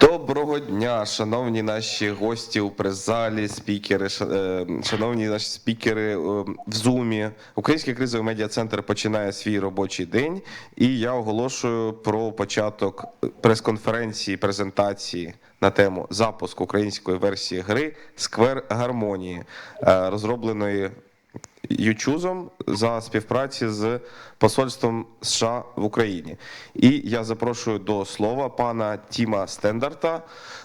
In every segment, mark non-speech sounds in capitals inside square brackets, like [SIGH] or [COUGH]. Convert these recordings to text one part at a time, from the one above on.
Доброго дня, шановні наші гості у прес-залі, спікери, е, шановні наші спікери е, в Зумі. Український кризовий медіа-центр починає свій робочий день, і я оголошую про початок прес-конференції, презентації на тему запуск української версії гри Сквер гармонії, е, розробленої Ючузом за співпраці з посольством США в Україні. І я запрошую до слова пана Тіма Стендарта,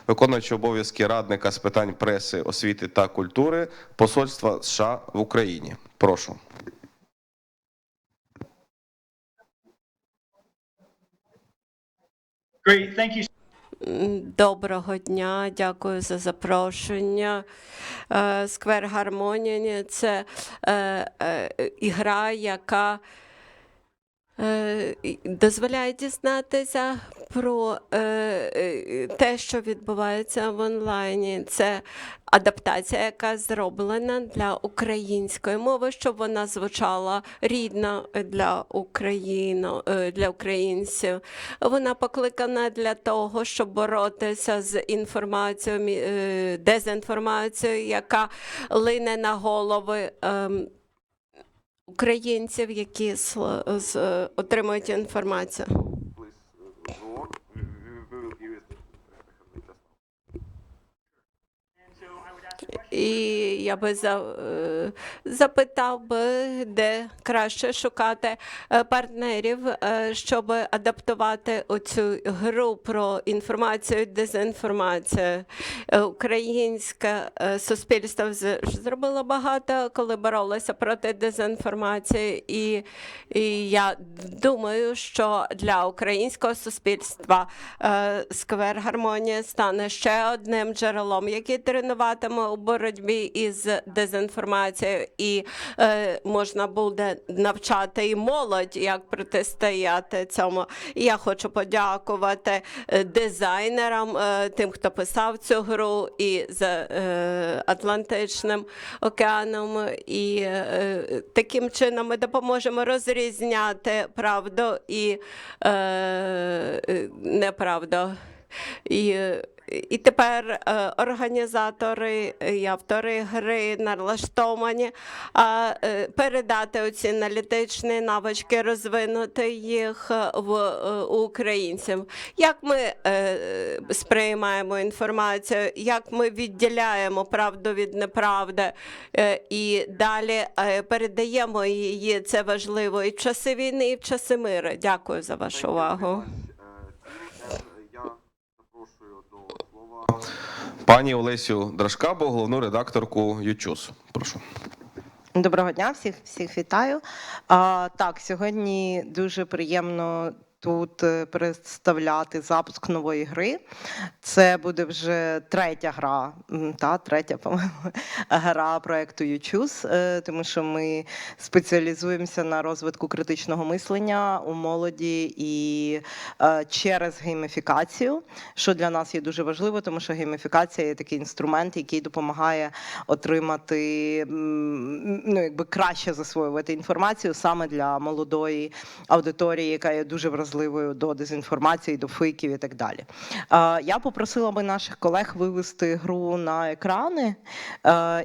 виконуючого обов'язки радника з питань преси, освіти та культури Посольства США в Україні. Прошу. Great, thank you Доброго дня, дякую за запрошення. Е, Сквер Гармонія це е, е, ігра, яка дозволяє дізнатися про е, е, те, що відбувається в онлайні. Це адаптація, яка зроблена для української мови, щоб вона звучала рідно для Україну, е, для українців. Вона покликана для того, щоб боротися з інформацією, е, дезінформацією, яка лине на голови. Українців, які отримують інформацію. І я би е, запитав би, де краще шукати е, партнерів, е, щоб адаптувати оцю гру про інформацію і дезінформацію. Українське суспільство зробило багато, коли боролося проти дезінформації, і, і я думаю, що для українського суспільства сквер гармонія стане ще одним джерелом, який тренуватиме у боротьбі із дезінформацією, і е, можна буде навчати і молодь, як протистояти цьому. Я хочу подякувати е, дизайнерам, е, тим, хто писав цю гру, і за е, Атлантичним океаном. І е, таким чином ми допоможемо розрізняти правду і е, е, неправду. І, е, і тепер е, організатори і автори гри налаштовані е, передати оці аналітичні навички, розвинути їх е, в е, українців. Як ми е, сприймаємо інформацію, як ми відділяємо правду від неправди, е, і далі е, передаємо її. Це важливо і в часи війни, і в часи миру. Дякую за вашу увагу. Я запрошую до слова пані Олесю Драшкабу, головну редакторку ЮЧУС. Прошу. Доброго дня, всіх всіх вітаю. А, так, сьогодні дуже приємно тут е, представляти запуск нової гри. Це буде вже третя гра, та третя [LAUGHS] гра проекту YouChoose, е, тому що ми спеціалізуємося на розвитку критичного мислення у молоді і е, через гейміфікацію, що для нас є дуже важливо, тому що гейміфікація є такий інструмент, який допомагає отримати ну, якби краще засвоювати інформацію саме для молодої аудиторії, яка є дуже вразливою до дезінформації, до фейків і так далі. Я попросила би наших колег вивести гру на екрани,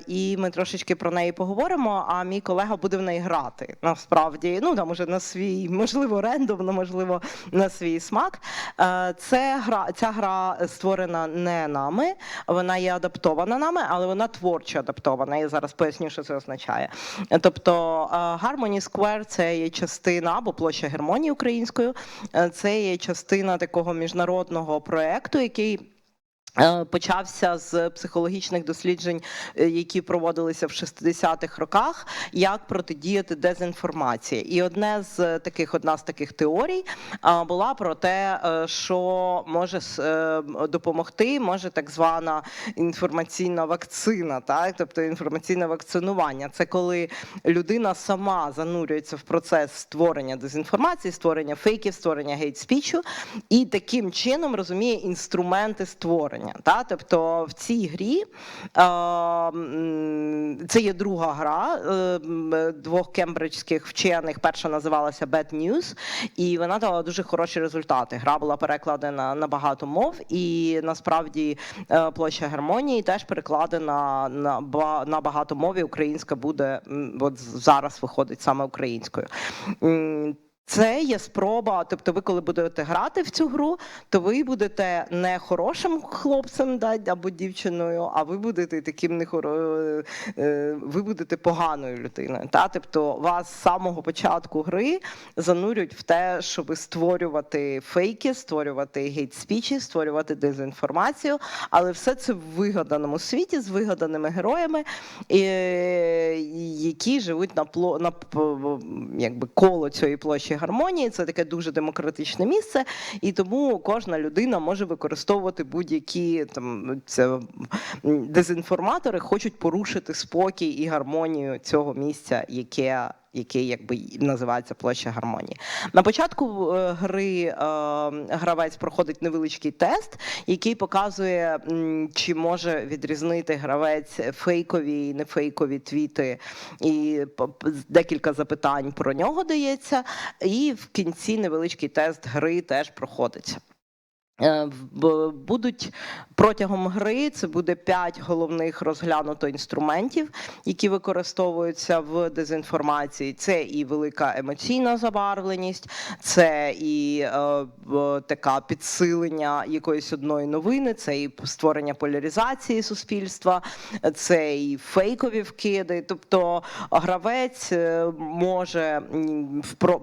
і ми трошечки про неї поговоримо. А мій колега буде в неї грати. Насправді, ну там уже на свій, можливо, рендомно, можливо, на свій смак. Це гра, ця гра створена не нами, вона є адаптована нами, але вона творчо адаптована. Я зараз поясню, що це означає. Тобто Harmony Square – це є частина або площа Гермонії українською. Е, Це є частина такого міжнародного проекту, який. Е, Почався з психологічних досліджень, е, які проводилися в 60-х роках, як протидіяти дезінформації. І одне з таких, одна з таких теорій а, була про те, е, що може е, допомогти, може так звана інформаційна вакцина, так тобто інформаційне вакцинування. Це коли людина сама занурюється в процес створення дезінформації, створення фейків, створення гейт-спічу, і таким чином розуміє інструменти створення. Створення. Та? Тобто в цій грі е, це є друга гра е, двох кембриджських вчених. Перша називалася Bad News, і вона дала дуже хороші результати. Гра була перекладена на багато мов, і насправді е, площа гармонії теж перекладена на, на багато мов. і Українська буде от зараз виходить саме українською. Це є спроба. Тобто, ви, коли будете грати в цю гру, то ви будете не хорошим хлопцем да, або дівчиною, а ви будете таким не хоро... е, ви будете поганою людиною. Та? Тобто вас з самого початку гри занурюють в те, щоб створювати фейки, створювати гейт-спічі, створювати дезінформацію, але все це в вигаданому світі з вигаданими героями, які живуть на пло на якби коло цієї площі гармонії. Це таке дуже демократичне місце, і тому кожна людина може використовувати будь-які там це дезінформатори хочуть порушити спокій і гармонію цього місця, яке. Яке якби називається площа гармонії. На початку е, гри е, гравець проходить невеличкий тест, який показує, чи може відрізнити гравець фейкові і нефейкові твіти, і декілька запитань про нього дається. І в кінці невеличкий тест гри теж проходиться. Е, Будуть протягом гри це буде п'ять головних розглянуто інструментів, які використовуються в дезінформації. Це і велика емоційна забарвленість, це і е, така підсилення якоїсь одної новини, це і створення поляризації суспільства, це і фейкові вкиди. Тобто гравець е, може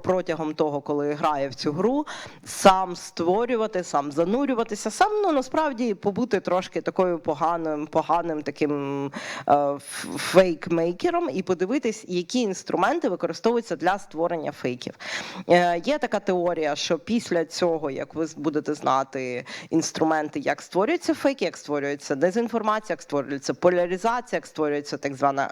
протягом того, коли грає в цю гру, сам створювати, сам занурюватися, сам ну насправді побути трошки такою поганим, поганим таким е, фейкмейкером і подивитись, які інструменти використовуються для створення фейків. Е, є така теорія, що після цього, як ви будете знати інструменти, як створюються фейки, як створюється дезінформація, як створюється поляризація, як створюється так звана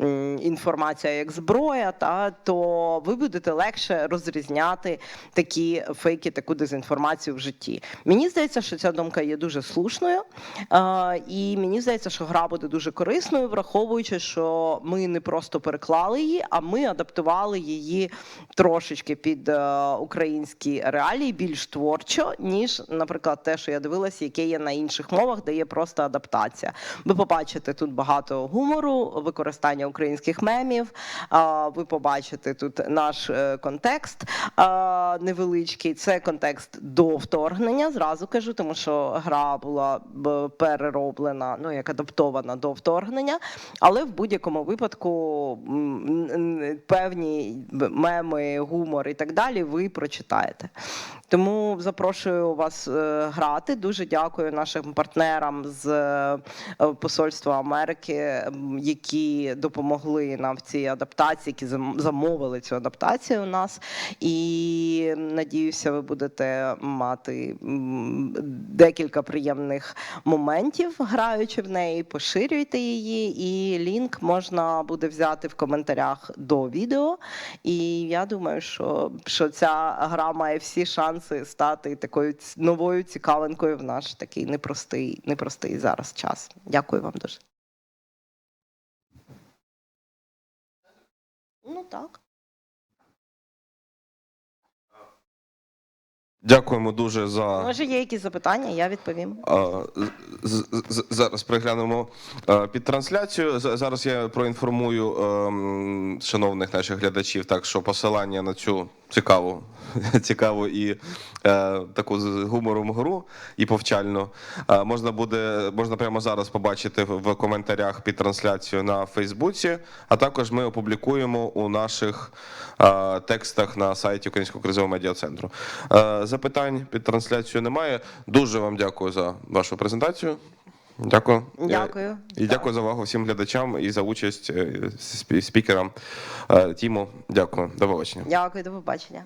е, інформація як зброя, та то ви будете легше розрізняти такі фейки, таку дезінформацію в житті. Мені здається, що ця думка є дуже слушною, і мені здається, що гра буде дуже корисною, враховуючи, що ми не просто переклали її, а ми адаптували її трошечки під е, українські реалії більш творчо, ніж, наприклад, те, що я дивилася, яке є на інших мовах, де є просто адаптація. Ви побачите тут багато гумору, використання українських мемів. Ви побачите тут наш е, контекст невеличкий. Це контекст до вторгнення. Зразу кажу, тому що гра була перероблена, ну як адаптована до вторгнення. Але в будь-якому випадку певні меми, гумор і так далі ви прочитаєте. Тому запрошую вас е, грати. Дуже дякую нашим партнерам з е, Посольства Америки, які допомогли нам в цій адаптації, які зам- замовили цю адаптацію у нас. І надіюся, ви будете мати декілька приємних моментів, граючи в неї. Поширюйте її, і лінк можна буде взяти в коментарях до відео. І я думаю, що, що ця гра має всі шанси стати такою новою цікавинкою в наш такий непростий, непростий зараз час. Дякую вам дуже. Ну так. Дякуємо дуже за. Може, є якісь запитання, я відповім. З- Зараз переглянемо е, під трансляцію. Зараз я проінформую ем, шановних наших глядачів, так що посилання на цю цікаву, [LAUGHS] цікаву і е, таку з гумором гру і повчальну е, можна буде можна прямо зараз побачити в коментарях під трансляцією на Фейсбуці. А також ми опублікуємо у наших е, текстах на сайті Українського кризового медіа центру. Е, Запитань під трансляцією немає. Дуже вам дякую за вашу презентацію. Дякую. Дякую. І дякую за увагу всім глядачам і за участь е, спікерам. Е, Тіму. Дякую. До побачення. Дякую, до побачення.